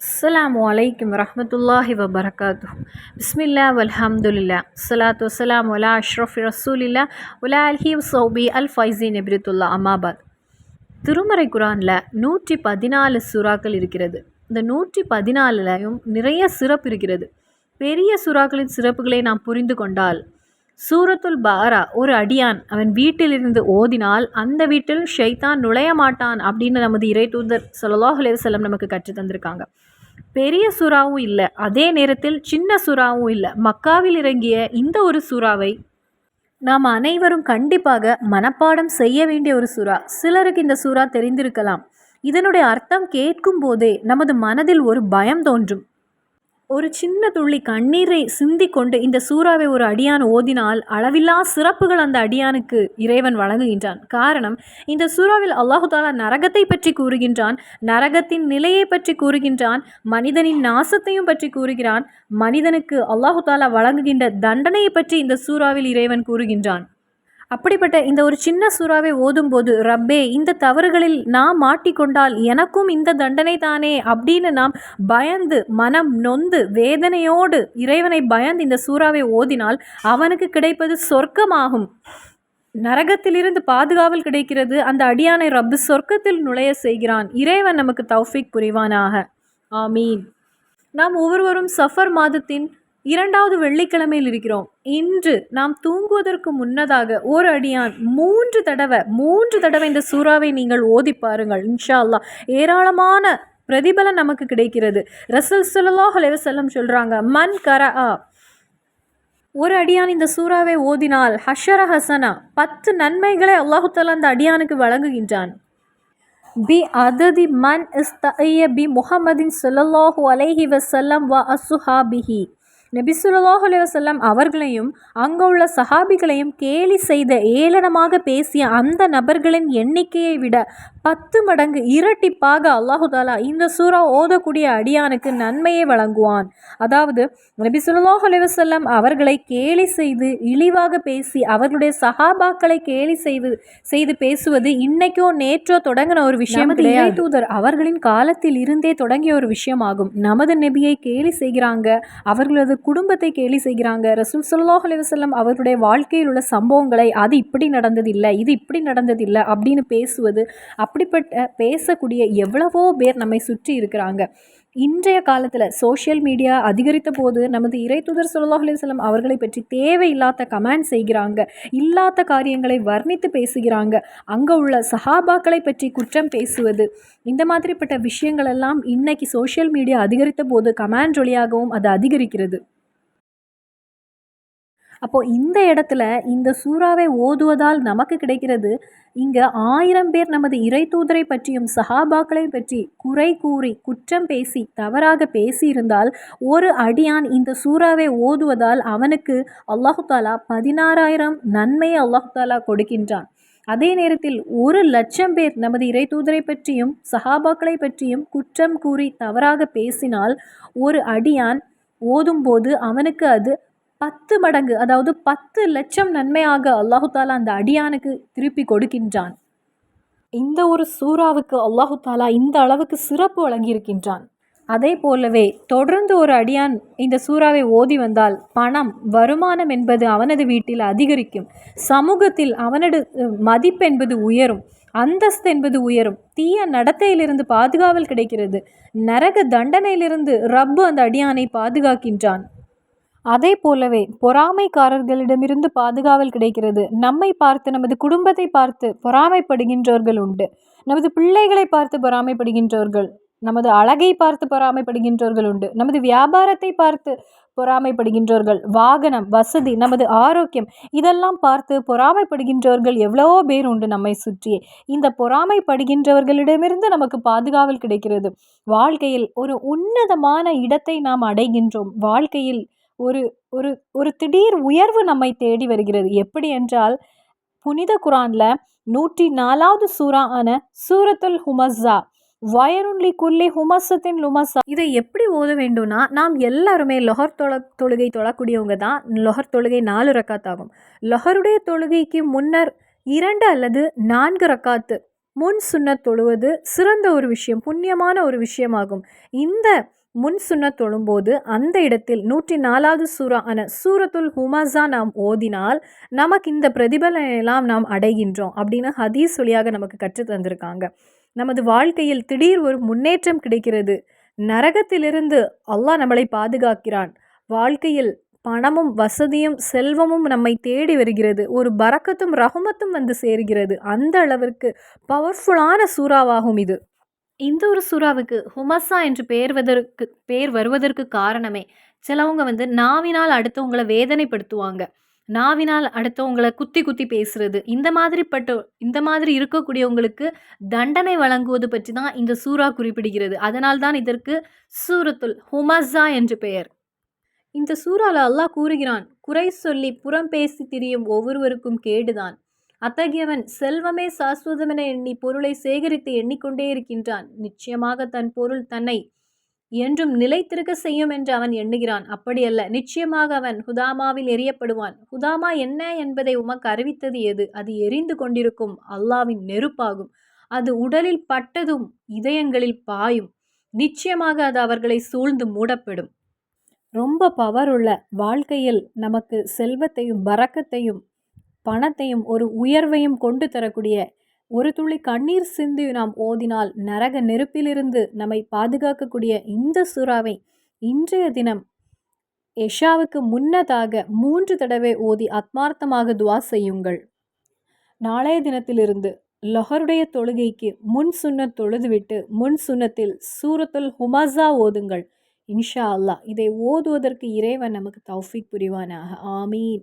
அஸ்லாம் அலைக்கும் வரமத்துல்லாஹி வபரகாத்து பிஸ்மில்லா வல்ஹம்துலில்லா ஸலாத்து வஸ்ஸலாமு அலா அஷ்ரஃபி ரசூலில்லா உலா அல்ஹி சௌபி அல் ஃபைசி நெப்ரித்துல்லா அமாபாத் திருமறை குரானில் நூற்றி பதினாலு சுறாக்கள் இருக்கிறது. இந்த நூற்றி பதினாலுலையும் நிறைய சிறப்பு இருக்கிறது. பெரிய சுறாக்களின் சிறப்புகளை நாம் புரிந்து கொண்டால் சூரத்துல் பாரா ஒரு அடியான் அவன் வீட்டிலிருந்து ஓதினால் அந்த வீட்டில் ஷைத்தான் நுழைய மாட்டான் அப்படின்னு நமது இறை தூதர் ஸல்லல்லாஹு செல்லம் நமக்கு கற்றுத் தந்திருக்காங்க பெரிய சுறாவும் இல்லை. அதே நேரத்தில் சின்ன சுறாவும் இல்லை. மக்காவில் இறங்கிய இந்த ஒரு சுறாவை நாம் அனைவரும் கண்டிப்பாக மனப்பாடம் செய்ய வேண்டிய ஒரு சுறா. சிலருக்கு இந்த சுறா தெரிந்திருக்கலாம். இதனுடைய அர்த்தம் கேட்கும் போதே நமது மனதில் ஒரு பயம் தோன்றும். ஒரு சின்ன துள்ளி கண்ணீரை சிந்தி கொண்டு இந்த சூறாவை ஒரு அடியான் ஓதினால் அளவில்லா சிறப்புகள் அந்த அடியானுக்கு இறைவன் வழங்குகின்றான். காரணம் இந்த சூறாவில் அல்லாஹு தாலா நரகத்தை பற்றி கூறுகின்றான் நரகத்தின் நிலையை பற்றி கூறுகின்றான் மனிதனின் நாசத்தையும் பற்றி கூறுகிறான் மனிதனுக்கு அல்லாஹு தாலா வழங்குகின்ற தண்டனையை பற்றி இந்த சூறாவில் இறைவன் கூறுகின்றான். அப்படிப்பட்ட இந்த ஒரு சின்ன சூறாவை ஓதும்போது ரப்பே இந்த தவறுகளில் நாம் மாட்டிக்கொண்டால் எனக்கும் இந்த தண்டனை தானே? அப்படின்னு நாம் பயந்து மனம் நொந்து வேதனையோடு இறைவனை பயந்து இந்த சூறாவை ஓதினால் அவனுக்கு கிடைப்பது சொர்க்கமாகும். நரகத்திலிருந்து பாதுகாவல் கிடைக்கிறது. அந்த அடியானை ரப்பு சொர்க்கத்தில் நுழைய செய்கிறான். இறைவன் நமக்கு தௌஃபிக் புரிவானாக. ஆமீன். நாம் ஒவ்வொருவரும் சஃபர் மாதத்தின் இரண்டாவது வெள்ளிக்கிழமையில் இருக்கிறோம். இன்று நாம் தூங்குவதற்கு முன்னதாக ஒரு அடியான் மூன்று தடவை மூன்று தடவை இந்த சூறாவை நீங்கள் ஓதி பாருங்கள். இன்ஷா அல்லாஹ் ஏராளமான பிரதிபலன் நமக்கு கிடைக்கிறது. ரசல் சுல்லாஹ் அலைஹி சொல்கிறாங்க மன் கர ஒரு அடியான் இந்த சூறாவை ஓதினால் ஹஷர ஹசனா பத்து நன்மைகளை அல்லாஹுத்தாலா அந்த அடியானுக்கு வழங்குகின்றான். பி அததி மன் இஸ்தஐய பி முஹம்மதின் சொல்லல்லாஹு அலைஹி வசல்லம் வ அசுஹாபிஹி நபி ஸல்லல்லாஹு அலைஹி வஸல்லம் அவர்களையும் அங்குள்ள சஹாபிகளையும் கேலி செய்த ஏளனமாக பேசிய அந்த நபர்களின் எண்ணிக்கையை விட பத்து மடங்கு இரட்டிப்பாக அல்லாஹு தாலா இந்த சூறா ஓதக்கூடிய அடியானுக்கு நன்மையை வழங்குவான். அதாவது நபி ஸல்லல்லாஹு அலைஹி வஸல்லம் அவர்களை கேலி செய்து இழிவாக பேசி அவர்களுடைய சஹாபாக்களை கேலி செய்து செய்து பேசுவது இன்னைக்கோ நேற்றோ தொடங்கின ஒரு விஷயம் கிடையாது. தூதர் அவர்களின் காலத்தில் இருந்தே தொடங்கிய ஒரு விஷயமாகும். நமது நபியை கேலி செய்கிறாங்க அவர்களது குடும்பத்தை கேலி செய்கிறாங்க. ரசூல் சுல்லாஹ் அலைஹி அவருடைய வாழ்க்கையில் உள்ள சம்பவங்களை அது இப்படி நடந்ததில்லை இது இப்படி நடந்ததில்லை அப்படின்னு பேசுவது அப்படிப்பட்ட பேசக்கூடிய எவ்வளவோ பேர் நம்மை சுற்றி இருக்கிறாங்க. இன்றைய காலத்தில் சோஷியல் மீடியா அதிகரித்த போது நமது இறை தூதர் ஸல்லல்லாஹு அவர்களை பற்றி தேவையில்லாத கமெண்ட் செய்கிறாங்க. இல்லாத காரியங்களை வர்ணித்து பேசுகிறாங்க. அங்கே உள்ள சஹாபாக்களை பற்றி குற்றம் பேசுவது. இந்த மாதிரிப்பட்ட விஷயங்கள் எல்லாம் இன்னைக்கு சோஷியல் மீடியா அதிகரித்த போது கமெண்ட் வழியாகவும் அது அதிகரிக்கிறது. அப்போது இந்த இடத்துல இந்த சூறாவை ஓதுவதால் நமக்கு கிடைக்கிறது இங்கே ஆயிரம் பேர் நமது இறை தூதரை பற்றியும் சஹாபாக்களை பற்றி குறை கூறி குற்றம் பேசி தவறாக பேசியிருந்தால் ஒரு அடியான் இந்த சூறாவை ஓதுவதால் அவனுக்கு அல்லாஹு தாலா பதினாறாயிரம் நன்மையை அல்லாஹு தாலா கொடுக்கின்றான். அதே நேரத்தில் ஒரு லட்சம் பேர் நமது இறை தூதரை பற்றியும் சஹாபாக்களை பற்றியும் குற்றம் கூறி தவறாக பேசினால் ஒரு அடியான் ஓதும்போது அவனுக்கு அது பத்து மடங்கு அதாவது பத்து லட்சம் நன்மையாக அல்லாஹு தாலா அந்த அடியானுக்கு திருப்பி கொடுக்கின்றான். இந்த ஒரு சூறாவுக்கு அல்லாஹு தாலா இந்த அளவுக்கு சிறப்பு வழங்கியிருக்கின்றான். அதே போலவே தொடர்ந்து ஒரு அடியான் இந்த சூறாவை ஓதி வந்தால் பணம் வருமானம் என்பது அவனது வீட்டில் அதிகரிக்கும். சமூகத்தில் அவனது மதிப்பு என்பது உயரும். அந்தஸ்து என்பது உயரும். தீய நடத்தையிலிருந்து பாதுகாவல் கிடைக்கிறது. நரக தண்டனையிலிருந்து ரப்பு அந்த அடியானை பாதுகாக்கின்றான். அதே போலவே பொறாமைக்காரர்களிடமிருந்து பாதுகாவல் கிடைக்கிறது. நம்மை பார்த்து நமது குடும்பத்தை பார்த்து பொறாமைப்படுகின்றவர்கள் உண்டு. நமது பிள்ளைகளை பார்த்து பொறாமைப்படுகின்றவர்கள் நமது அழகை பார்த்து பொறாமைப்படுகின்றவர்கள் உண்டு. நமது வியாபாரத்தை பார்த்து பொறாமைப்படுகின்றவர்கள் வாகனம் வசதி நமது ஆரோக்கியம் இதெல்லாம் பார்த்து பொறாமைப்படுகின்றவர்கள் எவ்வளவோ பேர் உண்டு நம்மை சுற்றி இந்த பொறாமைப்படுகின்றவர்களிடமிருந்து நமக்கு பாதுகாவல் கிடைக்கிறது. வாழ்க்கையில் ஒரு உன்னதமான இடத்தை நாம் அடைகின்றோம். வாழ்க்கையில் ஒரு ஒரு ஒரு திடீர் உயர்வு நம்மை தேடி வருகிறது. எப்படி என்றால் புனித குரானில் நூற்றி நாலாவது சூறா ஆன சூரத்துல் ஹுமஸா வயருன்லி குல்லி ஹுமசத்தின் லுமஸா இதை எப்படி ஓத வேண்டும்னா நாம் எல்லாருமே லொஹர் தொழ தொழுகை தொழக்கூடியவங்க தான். லொஹர் தொழுகை நாலு ரக்காத் ஆகும். லொஹருடைய தொழுகைக்கு முன்னர் இரண்டு அல்லது நான்கு ரக்காத்து முன் சுன்னத் தொழுவது சிறந்த ஒரு விஷயம் புண்ணியமான ஒரு விஷயமாகும். இந்த முன் சுன்னத் தொழும்போது அந்த இடத்தில் நூற்றி நாலாவது சூரா ஆன சூரத்துல் ஹுமாசா நாம் ஓதினால் நமக்கு இந்த பிரதிபலனையெல்லாம் நாம் அடைகின்றோம் அப்படின்னு ஹதீஸ் வழியாக நமக்கு கற்றுத் தந்திருக்காங்க. நமது வாழ்க்கையில் திடீர் ஒரு முன்னேற்றம் கிடைக்கிறது. நரகத்திலிருந்து அல்லாஹ் நம்மளை பாதுகாக்கிறான். வாழ்க்கையில் பணமும் வசதியும் செல்வமும் நம்மை தேடி வருகிறது. ஒரு பறக்கத்தும் ரகுமத்தும் வந்து சேர்கிறது. அந்த அளவிற்கு பவர்ஃபுல்லான சூறாவாகும் இது. இந்த ஒரு சூறாவுக்கு ஹுமஸா என்று பெயர் வதற்கு பெயர் வருவதற்கு காரணமே சிலவங்க வந்து நாவினால் அடுத்தவங்களை வேதனைப்படுத்துவாங்க. நாவினால் அடுத்தவங்களை குத்தி குத்தி பேசுறது இந்த மாதிரி பட்ட இந்த மாதிரி இருக்கக்கூடியவங்களுக்கு தண்டனை வழங்குவது பற்றி தான் இந்த சூறா குறிப்பிடுகிறது. அதனால்தான் இதற்கு சூரத்துல் ஹுமஸா என்று பெயர். இந்த சூறால அல்லாஹ் கூறுகிறான் குறை சொல்லி புறம் பேசி திரியும் ஒவ்வொருவருக்கும் கேடுதான். அத்தகையவன் செல்வமே சாஸ்வதமென எண்ணி பொருளை சேகரித்து எண்ணிக்கொண்டே இருக்கின்றான். நிச்சயமாக தன் பொருள் தன்னை என்றும் நிலைத்திருக்க செய்யும் என்று அவன் எண்ணுகிறான். அப்படியல்ல நிச்சயமாக அவன் ஹுதாமாவில் எரியப்படுவான் ஹுதாமா என்ன என்பதை உமக்கு அறிவித்தது எது? அது எரிந்து கொண்டிருக்கும் அல்லாவின் நெருப்பாகும். அது உடலில் பட்டதும் இதயங்களில் பாயும். நிச்சயமாக அது அவர்களை சூழ்ந்து மூடப்படும். ரொம்ப பவர் உள்ள வாழ்க்கையில் நமக்கு செல்வத்தையும் பறக்கத்தையும் பணத்தையும் ஒரு உயர்வையும் கொண்டு தரக்கூடிய ஒரு துளி கண்ணீர் சிந்தி நாம் ஓதினால் நரக நெருப்பிலிருந்து நம்மை பாதுகாக்கக்கூடிய இந்த சுறாவை இன்றைய தினம் எஷாவுக்கு முன்னதாக மூன்று தடவை ஓதி ஆத்மார்த்தமாக துவா செய்யுங்கள். நாளைய தினத்திலிருந்து லொஹருடைய தொழுகைக்கு முன் சுன்னத் தொழுதுவிட்டு முன் சுன்னத்தில் சூரத்துல் ஹுமாசா ஓதுங்கள். இன்ஷா அல்லாஹ் இதை ஓதுவதற்கு இறைவன் நமக்கு தௌஃபிக் புரிவானாக. ஆமீன்.